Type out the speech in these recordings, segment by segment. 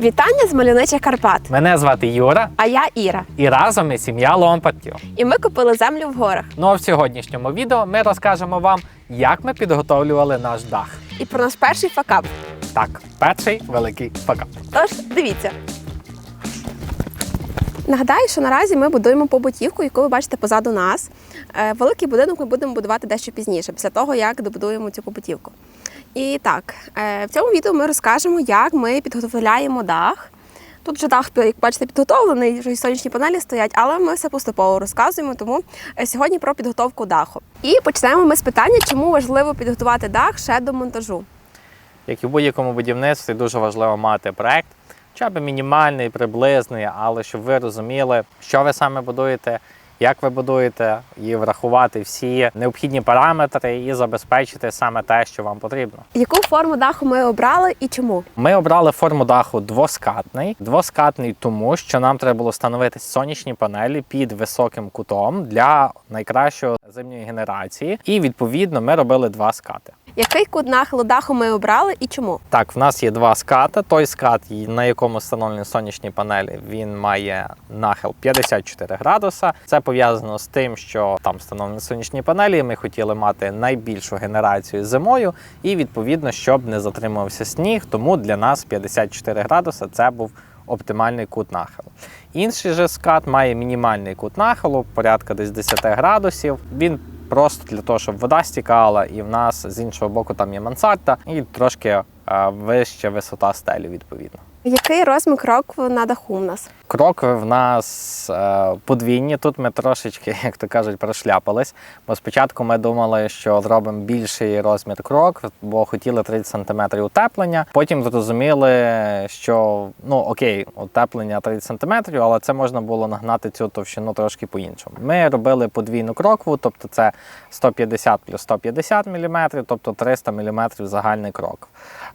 Вітання з мальовничих Карпат. Мене звати Юра, А я Іра. і разом ми сім'я Ломпартів. І ми купили землю в горах. Ну а в сьогоднішньому відео ми розкажемо вам, як ми підготовлювали наш дах. І про наш перший факап. Так, перший великий факап. Тож дивіться. Нагадаю, що наразі ми будуємо побутівку, яку ви бачите позаду нас. Е, Великий будинок ми будемо будувати дещо пізніше, після того, як добудуємо цю побутівку. І так, е, в цьому відео ми розкажемо, як ми підготовляємо дах. Тут вже дах, як бачите, підготовлений, вже і сонячні панелі стоять, але ми все поступово розказуємо. Тому е, сьогодні про підготовку даху. І почнемо ми з питання, чому важливо підготувати дах ще до монтажу. Як і в будь-якому будівництві, дуже важливо мати проект, хоча б мінімальний, приблизний, але щоб ви розуміли, що ви саме будуєте, як ви будуєте, і врахувати всі необхідні параметри і забезпечити саме те, що вам потрібно. Яку форму даху ми обрали і чому? Ми обрали форму даху двоскатний. Двоскатний, тому що нам треба було встановити сонячні панелі під високим кутом для найкращої зимньої генерації. І відповідно ми робили два скати. Який кут нахилу даху ми обрали і чому? Так, в нас є два скати. Той скат, на якому встановлені сонячні панелі, він має нахил 54 градуса. Це пов'язано з тим, що там встановлені сонячні панелі. Ми хотіли мати найбільшу генерацію зимою, і відповідно, щоб не затримувався сніг. Тому для нас 54 градуса це був оптимальний кут нахилу. Інший же скат має мінімальний кут нахилу, порядка десь 10 градусів. Він просто для того, щоб вода стікала, і в нас з іншого боку там є мансарда, і трошки е, вища висота стелі, відповідно. Який розмір крокву на даху у нас? Крокви в нас е, подвійні. Тут ми трошечки, як то кажуть, прошляпались. Бо спочатку ми думали, що зробимо більший розмір крок, бо хотіли 30 см утеплення. Потім зрозуміли, що ну окей, утеплення 30 см, але це можна було нагнати цю товщину трошки по-іншому. Ми робили подвійну крокву, тобто це 150 плюс 150 мм, тобто 300 мм загальний крок.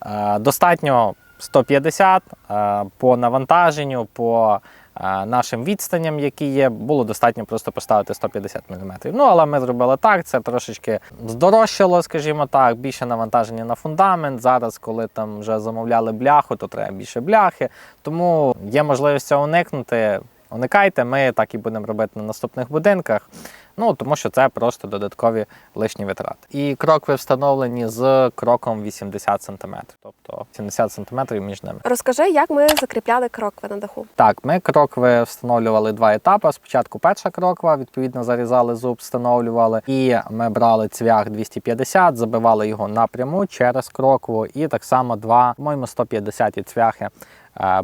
Е, достатньо 150 е, по навантаженню, по е, нашим відстаням, які є, було достатньо просто поставити 150 мм. Ну, але ми зробили так, це трошечки здорожчало, скажімо так, більше навантаження на фундамент. Зараз, коли там вже замовляли бляху, то треба більше бляхи. Тому є можливість цього уникнути. Уникайте, ми так і будемо робити на наступних будинках. Ну тому що це просто додаткові лишні витрати. І крокви встановлені з кроком 80 см, тобто 70 см між ними. Розкажи, як ми закріпляли крокви на даху. Так, ми крокви встановлювали два етапи. Спочатку перша кроква, відповідно, зарізали зуб, встановлювали, і ми брали цвях 250, забивали його напряму через крокву, і так само два, по-моєму, 150 цвяхи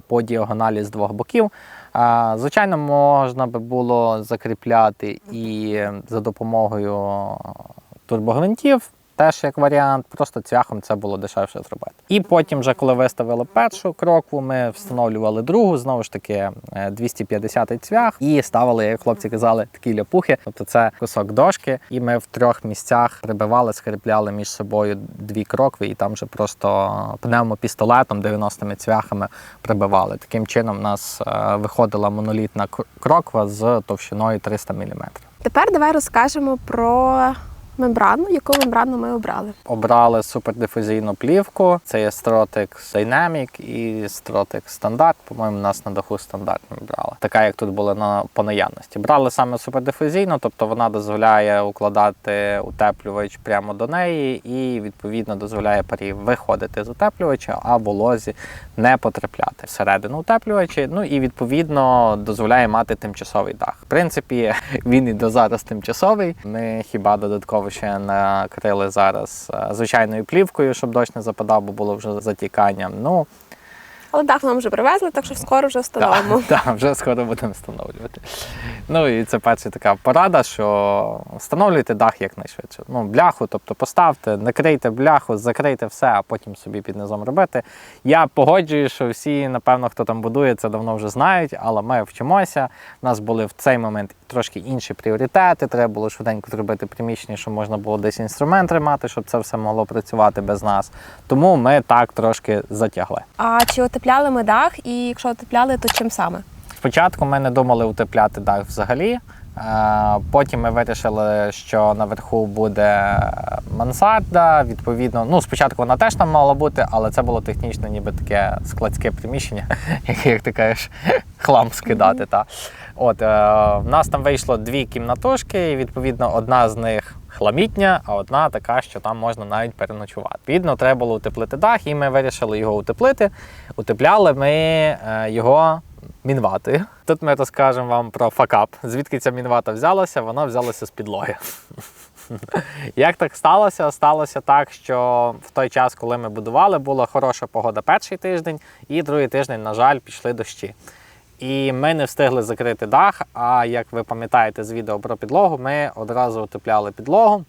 по діагоналі з двох боків. Звичайно, можна би було закріпляти і за допомогою турбогвинтів. Теж як варіант, просто цвяхом це було дешевше зробити. І потім, вже коли виставили першу крокву, ми встановлювали другу, знову ж таки е, 250 цвях, і ставили, як хлопці казали, такі ляпухи. Тобто це кусок дошки, і ми в трьох місцях прибивали, скріпляли між собою дві крокви, і там вже просто пневмопістолетом 90-ми цвяхами прибивали. Таким чином, у нас е, виходила монолітна кроква з товщиною 300 мм. Тепер давай розкажемо про мембрану, яку мембрану ми обрали. Обрали супердифузійну плівку. Це є Strotic Dynamic і Strotic Standard. По-моєму, нас на даху стандарт ми брали. Така, як тут була на по наявності. Брали саме супердифузійну, тобто вона дозволяє укладати утеплювач прямо до неї і відповідно дозволяє парі виходити з утеплювача, а волозі не потрапляти всередину утеплювачі. Ну і відповідно дозволяє мати тимчасовий дах. В принципі, він і до зараз тимчасовий. Ми хіба додатково ще накрили зараз е, звичайною плівкою, щоб дощ не западав, бо було вже затікання. Ну Але дах нам вже привезли, так що скоро вже встановимо. так, так, вже скоро будемо встановлювати. Ну і це перша така порада, що встановлюйте дах якнайшвидше. Ну, бляху, тобто поставте, накрийте бляху, закрийте все, а потім собі під низом робити. Я погоджую, що всі, напевно, хто там будує, це давно вже знають, але ми вчимося. У нас були в цей момент трошки інші пріоритети. Треба було швиденько зробити приміщення, щоб можна було десь інструмент тримати, щоб це все могло працювати без нас. Тому ми так трошки затягли. А чи отепляли ми дах? І якщо отепляли, то чим саме? Спочатку ми не думали утепляти дах взагалі. Е, Потім ми вирішили, що наверху буде мансарда. Відповідно, ну спочатку вона теж там мала бути, але це було технічно ніби таке складське приміщення, яке, як ти кажеш, хлам скидати. Та. От, е, в нас там вийшло дві кімнатушки, і відповідно одна з них хламітня, а одна така, що там можна навіть переночувати. Відповідно, треба було утеплити дах, і ми вирішили його утеплити. Утепляли ми е, його мінватою. Тут ми розкажемо вам про факап. Звідки ця мінвата взялася? Вона взялася з підлоги. Як так сталося? Сталося так, що в той час, коли ми будували, була хороша погода перший тиждень, і другий тиждень, на жаль, пішли дощі. І ми не встигли закрити дах. А як ви пам'ятаєте з відео про підлогу, ми одразу утепляли підлогу,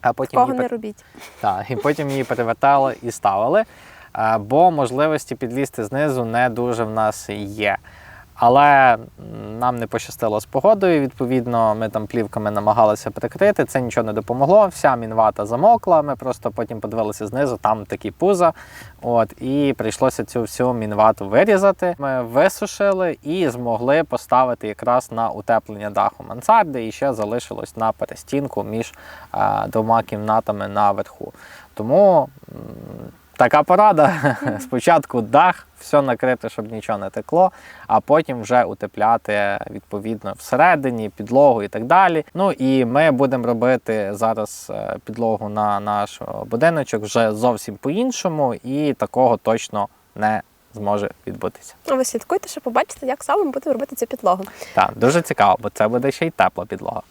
а потім Кого її не робіть. так, і потім її перевертали і ставили. Е, Бо можливості підлізти знизу не дуже в нас є. Але нам не пощастило з погодою. Відповідно, ми там плівками намагалися прикрити. Це нічого не допомогло. Вся мінвата замокла. Ми просто потім подивилися знизу, там такі пуза. От, і прийшлося цю всю мінвату вирізати. Ми висушили і змогли поставити якраз на утеплення даху мансарди. І ще залишилось на перестінку між е, двома кімнатами наверху. Тому така порада. Спочатку дах, все накрити, щоб нічого не текло, а потім вже утепляти відповідно всередині, підлогу і так далі. Ну і ми будемо робити зараз е, підлогу на наш будиночок вже зовсім по-іншому, і такого точно не зможе відбутися. Ви слідкуйте, щоб побачити, як саме ми будемо робити цю підлогу. Так, дуже цікаво, бо це буде ще й тепла підлога.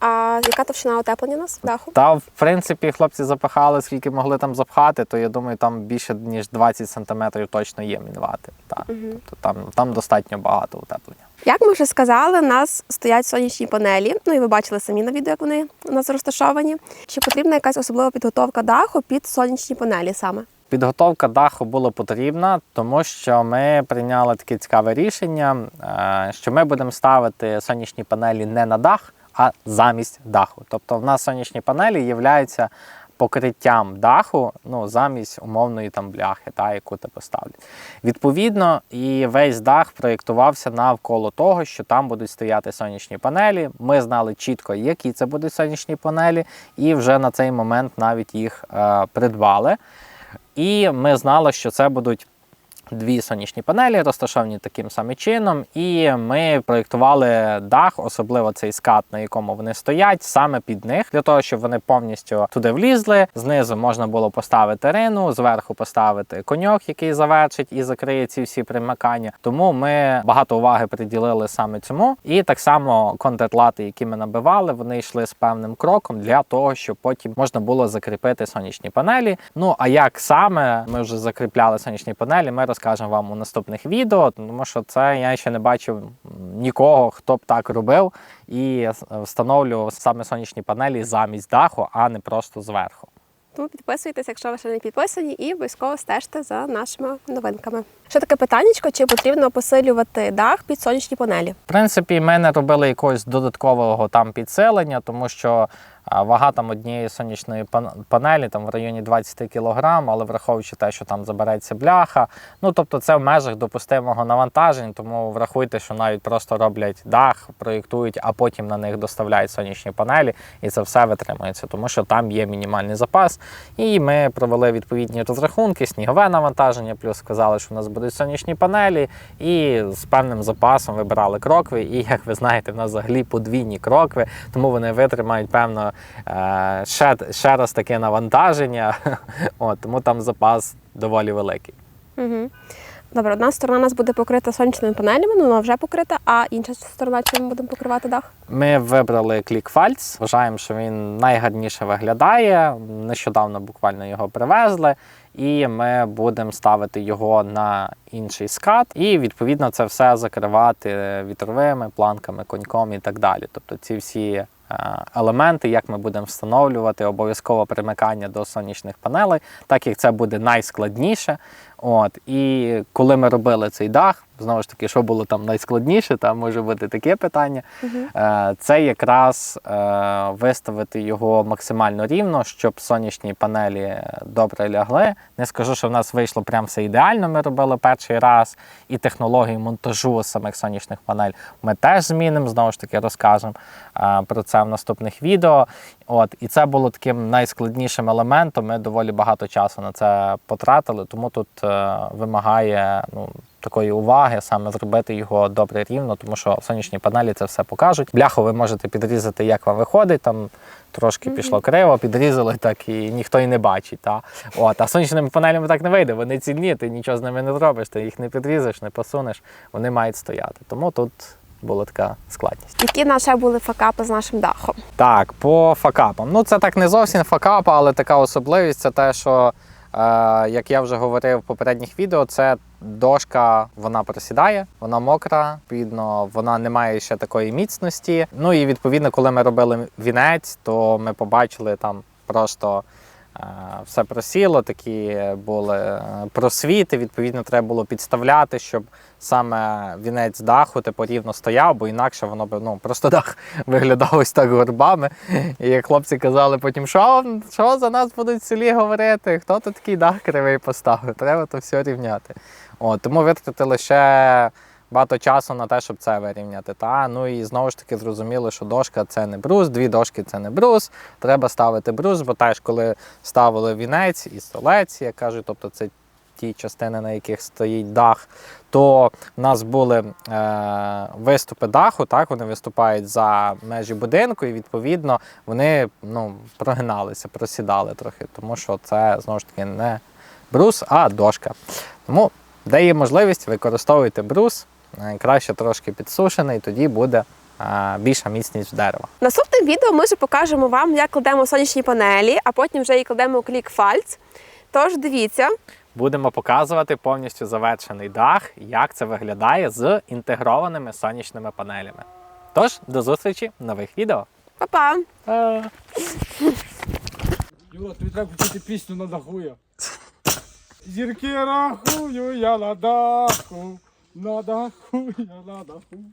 А яка товщина утеплення у нас даху? Та в принципі хлопці запахали, скільки могли там запхати, то я думаю, там більше ніж 20 сантиметрів точно є мінвати. Так. Тобто там, там достатньо багато утеплення. Як ми вже сказали, у нас стоять сонячні панелі. Ну і ви бачили самі на відео, як вони у нас розташовані. Чи потрібна якась особлива підготовка даху під сонячні панелі саме? Підготовка даху була потрібна, тому що ми прийняли таке цікаве рішення, е, що ми будемо ставити сонячні панелі не на дах, а замість даху. Тобто в нас сонячні панелі являються покриттям даху ну, замість умовної там бляхи, та, яку ти поставлять. Відповідно, і весь дах проєктувався навколо того, що там будуть стояти сонячні панелі. Ми знали чітко, які це будуть сонячні панелі, і вже на цей момент навіть їх е, придбали. І ми знали, що це будуть дві сонячні панелі, розташовані таким самим чином. І ми проєктували дах, особливо цей скат, на якому вони стоять, саме під них, для того, щоб вони повністю туди влізли. Знизу можна було поставити рину, зверху поставити коньок, який завершить і закриє ці всі примикання. Тому ми багато уваги приділили саме цьому. І так само контентлати, які ми набивали, вони йшли з певним кроком для того, щоб потім можна було закріпити сонячні панелі. Ну а як саме ми вже закріпляли сонячні панелі, ми розкажемо вам у наступних відео, тому що це я ще не бачив нікого, хто б так робив і встановлював саме сонячні панелі замість даху, а не просто зверху. Тому підписуйтесь, якщо ви ще не підписані, і обов'язково стежте за нашими новинками. Ще таке питаннячко, чи потрібно посилювати дах під сонячні панелі? В принципі, ми не робили якогось додаткового там підсилення, тому що вага там однієї сонячної пан- панелі там в районі 20 кг, але враховуючи те, що там забереться бляха. Ну тобто це в межах допустимого навантажень, тому врахуйте, що навіть просто роблять дах, проєктують, а потім на них доставляють сонячні панелі, і це все витримується, тому що там є мінімальний запас. І ми провели відповідні розрахунки, снігове навантаження, плюс сказали, що у нас будуть сонячні панелі, і з певним запасом вибирали крокви. І як ви знаєте, в нас взагалі подвійні крокви, тому вони витримають певно ще, ще раз таке навантаження. От, тому там запас доволі великий. Угу. Добре, одна сторона у нас буде покрита сонячними панелями, ну вона вже покрита, а інша сторона чим ми будемо покривати дах? Ми вибрали клік-фальц. Вважаємо, що він найгарніше виглядає. Нещодавно буквально його привезли, і ми будемо ставити його на інший скат, і відповідно це все закривати вітровими планками, коньком і так далі. Тобто ці всі. Е, Елементи, як ми будемо встановлювати, обов'язково примикання до сонячних панелей, так як це буде найскладніше. От, і коли ми робили цей дах, знову ж таки, що було там найскладніше, там може бути таке питання. Е, Це якраз е, виставити його максимально рівно, щоб сонячні панелі добре лягли. Не скажу, що в нас вийшло прям все ідеально. Ми робили перший раз, і технологію монтажу самих сонячних панель ми теж змінимо. Знову ж таки, розкажемо е, про це в наступних відео. От, і це було таким найскладнішим елементом. Ми доволі багато часу на це потратили, тому тут е, вимагає ну, такої уваги, саме зробити його добре рівно, тому що сонячні панелі це все покажуть. Бляху ви можете підрізати, як вам виходить. Там трошки пішло криво, підрізали так і ніхто і не бачить. Та? От, а сонячними панелями так не вийде. Вони цільні, ти нічого з ними не зробиш, ти їх не підрізеш, не посунеш, вони мають стояти. Тому тут була така складність. Які наші були факапи з нашим дахом? Так, по факапам. Ну, це так не зовсім факап, але така особливість це те, що, е, як я вже говорив в попередніх відео, це дошка вона просідає, вона мокра, відповідно, вона не має ще такої міцності. Ну і відповідно, коли ми робили вінець, то ми побачили там просто. Все просіло, такі були е, просвіти. Відповідно, треба було підставляти, щоб саме вінець даху типу рівно стояв, бо інакше воно б ну просто дах виглядав ось так горбами. І хлопці казали потім, що, що за нас будуть в селі говорити, хто тут такий дах кривий поставив, треба то все рівняти. От, тому витратили ще багато часу на те, щоб це вирівняти. Та? Ну і знову ж таки зрозуміли, що дошка це не брус, дві дошки це не брус. Треба ставити брус, бо теж коли ставили вінець і столець, як кажуть, тобто це ті частини, на яких стоїть дах, то в нас були е, виступи даху, так, вони виступають за межі будинку, і відповідно вони ну, прогиналися, просідали трохи, тому що це знову ж таки не брус, а дошка. Тому, де є можливість, використовуйте брус, краще трошки підсушений, тоді буде е, більша міцність дерева. Наступним відео ми вже покажемо вам, як кладемо сонячні панелі, а потім вже і кладемо клік фальц. Тож дивіться, Будемо показувати повністю завершений дах, як це виглядає з інтегрованими сонячними панелями. Тож, до зустрічі в нових відео. Па-па! Юра, тобі треба включити пісню на даху. Зірки рахую я на даху, на даху я на даху.